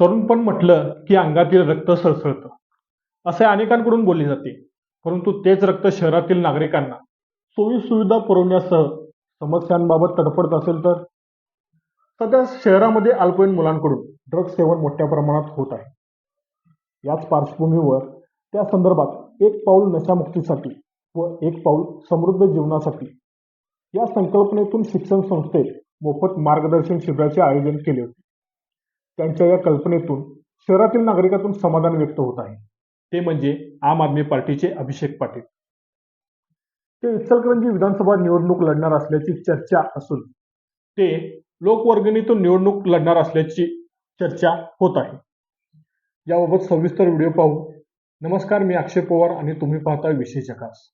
तरुणपण म्हटलं की अंगातील रक्त सळसळतं. असे अनेकांकडून बोलले जाते. परंतु तेच रक्त शहरातील नागरिकांना सोयी सुविधा पुरवण्यासह समस्यांबाबत तडफडत असेल तर? सध्या शहरामध्ये अल्पवयीन मुलांकडून ड्रग सेवन मोठ्या प्रमाणात होत आहे. याच पार्श्वभूमीवर त्या संदर्भात एक पाऊल नशामुक्तीसाठी व एक पाऊल समृद्ध जीवनासाठी या संकल्पनेतून शिक्षण संस्थेत मोफत मार्गदर्शन शिबिराचे आयोजन केले होते. त्यांच्या या कल्पनेतून शहरातील नागरिकातून समाधान व्यक्त होत आहे. ते म्हणजे आम आदमी पार्टीचे अभिषेक पाटील. ते इचलकरंजी विधानसभा निवडणूक लढणार असल्याची चर्चा असून ते लोकवर्गणीतून निवडणूक लढणार असल्याची चर्चा होत आहे. याबाबत सविस्तर व्हिडिओ पाहू नमस्कार मी अक्षय पवार आणि तुम्ही पाहता विषय जकास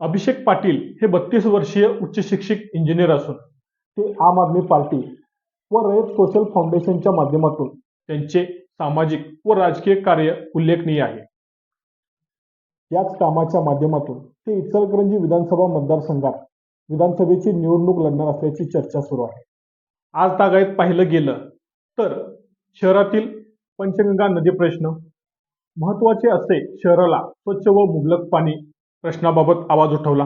अभिषेक पाटील हे बत्तीस वर्षीय उच्च शिक्षित इंजिनियर असून ते आम आदमी पार्टी व रयत सोशल फाउंडेशनच्या माध्यमातून त्यांचे सामाजिक व राजकीय कार्य उल्लेखनीय आहे. याच कामाच्या माध्यमातून ते इचलकरंजी विधानसभा मतदारसंघात विधानसभेची निवडणूक लढणार असल्याची चर्चा सुरू आहे. आज तागायत पाहिलं गेलं तर शहरातील पंचगंगा नदी प्रश्न महत्त्वाचे असे शहराला स्वच्छ व मुबलक पाणी प्रश्नाबाबत आवाज उठवला.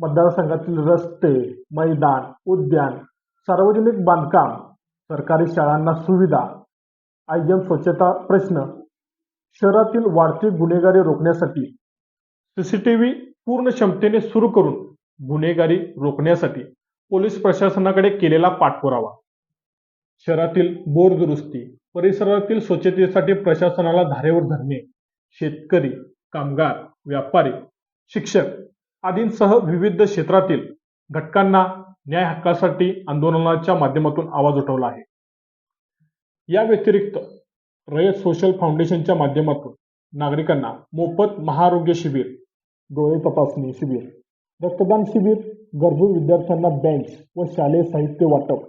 मतदारसंघातील रस्ते मैदान उद्यान सार्वजनिक बांधकाम सरकारी शाळांना सुविधा आयएम स्वच्छता प्रश्न शहरातील वाढती गुन्हेगारी रोखण्यासाठी सीसीटीव्ही पूर्ण क्षमतेने सुरू करून गुन्हेगारी रोखण्यासाठी पोलीस प्रशासनाकडे केलेला पाठपुरावा. शहरातील बोर दुरुस्ती परिसरातील स्वच्छतेसाठी प्रशासनाला धारेवर धरणे शेतकरी कामगार व्यापारी शिक्षक आदींसह विविध क्षेत्रातील घटकांना न्याय हक्कासाठी आंदोलनाच्या माध्यमातून आवाज उठवला आहे. या व्यतिरिक्त रयत सोशल फाउंडेशनच्या माध्यमातून नागरिकांना मोफत महाआरोग्य शिबिर डोळे तपासणी शिबिर रक्तदान शिबिर गरजू विद्यार्थ्यांना बँच व शालेय साहित्य वाटप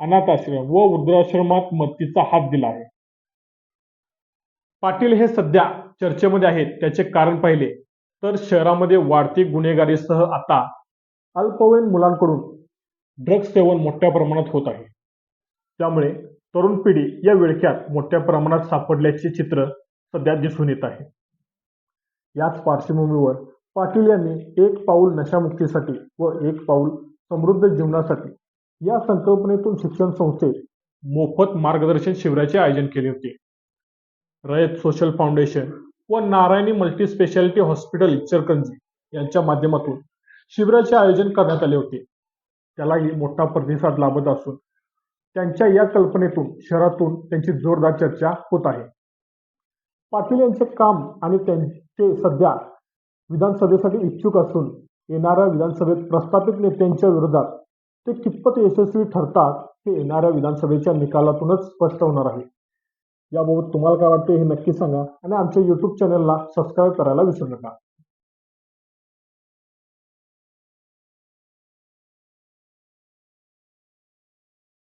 अनाथ आश्रम व वृद्धाश्रमात मदतीचा हात दिला आहे. पाटील हे सध्या चर्चेमध्ये आहेत त्याचे कारण पाहिले तर शहरामध्ये वाढती गुन्हेगारीसह आता अल्पवयीन मुलांकडून ड्रग्स सेवन मोठ्या प्रमाणात होत आहे. त्यामुळे तरुण पिढी या विळख्यात मोठ्या प्रमाणात सापडल्याचे चित्र सध्या दिसून येत आहे. याच पार्श्वभूमीवर पाटील यांनी एक पाऊल नशामुक्तीसाठी व एक पाऊल समृद्ध जीवनासाठी या संकल्पनेतून शिक्षण संस्थेत मोफत मार्गदर्शन शिबिराचे आयोजन केले होते. रयत सोशल फाउंडेशन व Narayani multi speciality hospital Ichalkaranji यांच्या माध्यमातून शिबिराचे आयोजन करण्यात आले होते. त्यालाही मोठा प्रतिसाद लाभत असून त्यांच्या या कल्पनेतून शहरातून त्यांची जोरदार चर्चा होत आहे. पाटील यांचे काम आणि त्यांचे सध्या विधानसभेसाठी इच्छुक असून येणाऱ्या विधानसभेत प्रस्थापित नेत्यांच्या विरोधात ते कितपत यशस्वी ठरतात हे येणाऱ्या विधानसभेच्या निकालातूनच स्पष्ट होणार आहे. याबाबत तुम्हाला काय वाटते हे नक्की सांगा आणि आमच्या यूट्यूब चॅनलला सबस्क्राईब करायला विसरू नका.